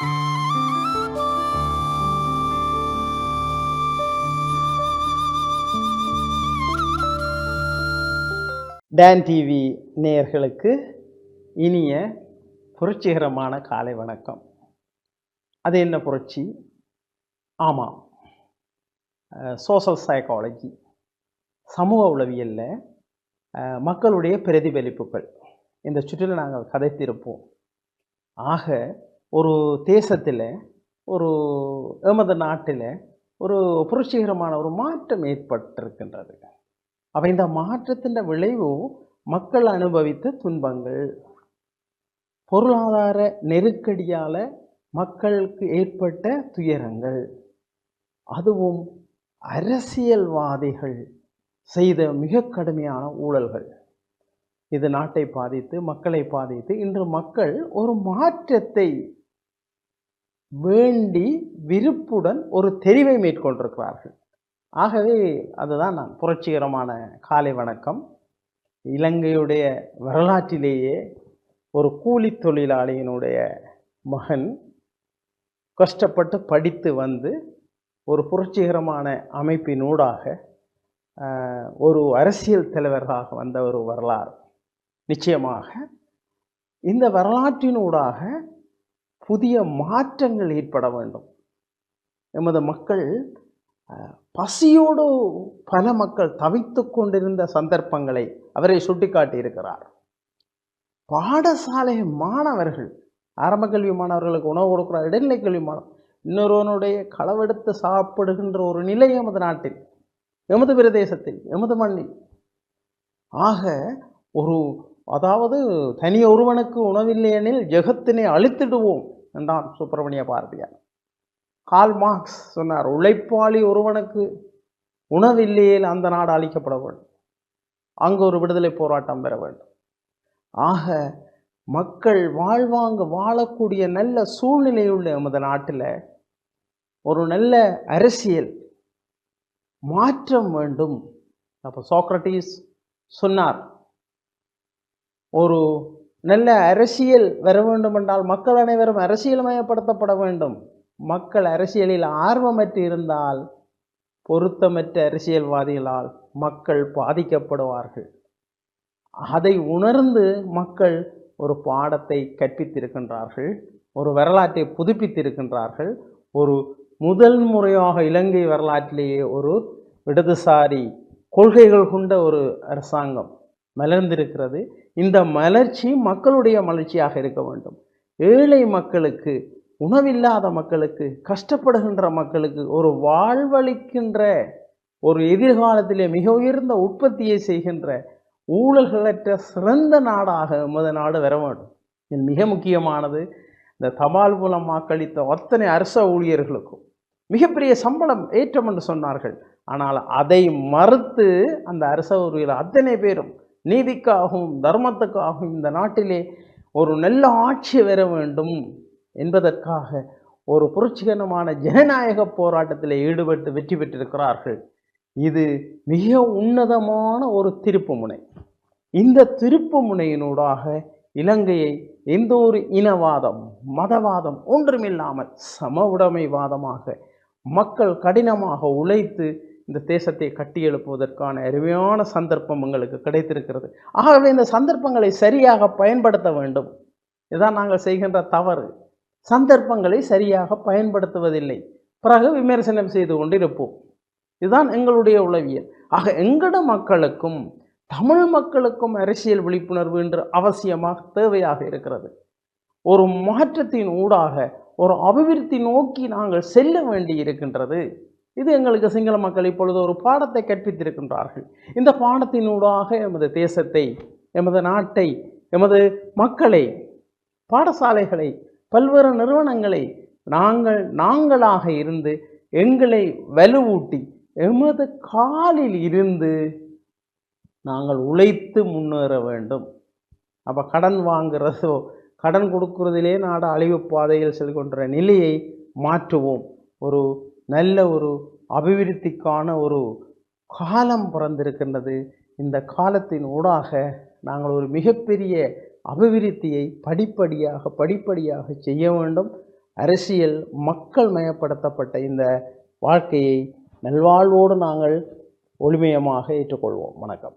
Tan TV நேயர்களுக்கு இனிய புரட்சிகரமான காலை வணக்கம். அது என்ன புரட்சி? ஆமாம் சோஷல் சைக்காலஜி சமூக உளவியலில் மக்களுடைய பிரதிபலிப்புகள். இந்த சுற்றில் நாங்கள் கதைத்திருப்போம். ஆக ஒரு தேசத்தில் ஒரு எமது நாட்டில் ஒரு புரட்சிகரமான ஒரு மாற்றம் ஏற்பட்டிருக்கின்றது. அப்போ இந்த மாற்றத்தின் விளைவு மக்கள் அனுபவித்த துன்பங்கள். பொருளாதார நெருக்கடியால் மக்களுக்கு ஏற்பட்ட துயரங்கள். அதுவும் அரசியல்வாதிகள் செய்த மிக கடுமையான ஊழல்கள். இது நாட்டை பாதித்து மக்களை பாதித்து இன்று மக்கள் ஒரு மாற்றத்தை வேண்டி விருப்புடன் ஒரு தெரிவை மேற்கொண்டிருக்கிறார்கள். ஆகவே அதுதான் நான் புரட்சிகரமான காலை வணக்கம். இலங்கையுடைய வரலாற்றிலேயே ஒரு கூலி தொழிலாளியினுடைய மகன் கஷ்டப்பட்டு படித்து வந்து ஒரு புரட்சிகரமான அமைப்பினூடாக ஒரு அரசியல் தலைவராக வந்த ஒரு வரலாறு. நிச்சயமாக இந்த வரலாற்றினூடாக புதிய மாற்றங்கள் ஏற்பட வேண்டும். எமது மக்கள் பசியோடு பல மக்கள் தவித்து கொண்டிருந்த சந்தர்ப்பங்களை அவரை சுட்டிக்காட்டியிருக்கிறார். பாடசாலை மாணவர்கள் ஆரம்ப கல்வி மாணவர்களுக்கு உணவு கொடுக்கிறார் இடைநிலை கல்வி மாணவர் இன்னொருவனுடைய களவெடுத்து சாப்பிடுகின்ற ஒரு நிலை எமது நாட்டில் எமது பிரதேசத்தில் எமது மண்ணில். ஆக ஒரு அதாவது தனி ஒருவனுக்கு உணவில்லையெனில் ஜெகத்தினை அழித்திடுவோம் என்றான் சுப்பிரமணிய பாரதியார். கால் மார்க்ஸ் சொன்னார் உழைப்பாளி ஒருவனுக்கு உணவில்லையேல் அந்த நாடு அழிக்கப்பட வேண்டும். அங்கு ஒரு விடுதலை போராட்டம் பெற வேண்டும். ஆக மக்கள் வாழ்வாங்க வாழக்கூடிய நல்ல சூழ்நிலையுள்ள நமது நாட்டில் ஒரு நல்ல அரசியல் மாற்றம் வேண்டும். அப்போ சோக்ரட்டிஸ் சொன்னார் ஒரு நல்ல அரசியல் வர வேண்டும் என்றால் மக்கள் அனைவரும் அரசியல்மயப்படுத்தப்பட வேண்டும். மக்கள் அரசியலில் ஆர்வமற்று இருந்தால் பொருத்தமற்ற அரசியல்வாதிகளால் மக்கள் பாதிக்கப்படுவார்கள். அதை உணர்ந்து மக்கள் ஒரு பாடத்தை கற்பித்திருக்கின்றார்கள் ஒரு வரலாற்றை புதுப்பித்திருக்கின்றார்கள். ஒரு முதல் முறையாக இலங்கை வரலாற்றிலேயே ஒரு இடதுசாரி கொள்கைகள் கொண்ட ஒரு அரசாங்கம். மலர்ந்திருக்கிறது. இந்த மலர்ச்சி மக்களுடைய மலர்ச்சியாக இருக்க வேண்டும். ஏழை மக்களுக்கு உணவில்லாத மக்களுக்கு கஷ்டப்படுகின்ற மக்களுக்கு ஒரு வாழ்வளிக்கின்ற ஒரு எதிர்காலத்திலே மிக உயர்ந்த உற்பத்தியை செய்கின்ற ஊழல்களற்ற சிறந்த நாடாக எமது நாடு வர வேண்டும். இது மிக முக்கியமானது. இந்த தபால் மூலம் வாக்களித்த அத்தனை அரச ஊழியர்களுக்கும் மிகப்பெரிய சம்பளம் ஏற்றம் என்று சொன்னார்கள். ஆனால் அதை மறுத்து அந்த அரச ஊழியர் அத்தனை பேரும் நீதிக்காகவும் தர்மத்துக்காகவும் இந்த நாட்டிலே ஒரு நல்ல ஆட்சி வர வேண்டும் என்பதற்காக ஒரு புரட்சிகரமான ஜனநாயக போராட்டத்தில் ஈடுபட்டு வெற்றி பெற்றிருக்கிறார்கள். இது மிக உன்னதமான ஒரு திருப்புமுனை. இந்த திருப்புமுனையினூடாக இலங்கையை எந்த ஒரு இனவாதம் மதவாதம் ஒன்றுமில்லாமல் சம உடைமைவாதமாக மக்கள் கடினமாக உழைத்து இந்த தேசத்தை கட்டியெழுப்புவதற்கான அருமையான சந்தர்ப்பம் எங்களுக்கு கிடைத்திருக்கிறது. ஆகவே இந்த சந்தர்ப்பங்களை சரியாக பயன்படுத்த வேண்டும். இதுதான் நாங்கள் செய்கின்ற தவறு. சந்தர்ப்பங்களை சரியாக பயன்படுத்துவதில்லை. பிறகு விமர்சனம் செய்து கொண்டிருப்போம். இதுதான் எங்களுடைய உளவியல். ஆக எங்கட மக்களுக்கும் தமிழ் மக்களுக்கும் அரசியல் விழிப்புணர்வு என்று அவசியமாக தேவையாக இருக்கிறது. ஒரு மாற்றத்தின் ஊடாக ஒரு அபிவிருத்தி நோக்கி நாங்கள் செல்ல வேண்டி இருக்கின்றது இது எங்களுக்கு சிங்கள மக்கள் இப்பொழுது ஒரு பாடத்தை கற்பித்திருக்கின்றார்கள். இந்த பாடத்தினூடாக எமது தேசத்தை எமது நாட்டை எமது மக்களை பாடசாலைகளை பல்வேறு நிறுவனங்களை நாங்கள் நாங்களாக இருந்து எங்களை வலுவூட்டி எமது காலில் இருந்து நாங்கள் உழைத்து முன்னேற வேண்டும். அப்போ கடன் வாங்குறதோ கடன் கொடுக்கறதிலே நாடு அழிவு பாதையில் செல்கின்ற நிலையை மாற்றுவோம். ஒரு நல்ல ஒரு அபிவிருத்திக்கான ஒரு காலம் பிறந்திருக்கின்றது. இந்த காலத்தின் ஊடாக நாங்கள் ஒரு மிகப்பெரிய அபிவிருத்தியை படிப்படியாக படிப்படியாக செய்ய வேண்டும். அரசியல் மக்கள் மயப்படுத்தப்பட்ட இந்த வாழ்க்கையை நல்வாழ்வோடு நாங்கள் ஒளிமயமாக ஏற்றுக்கொள்வோம். வணக்கம்.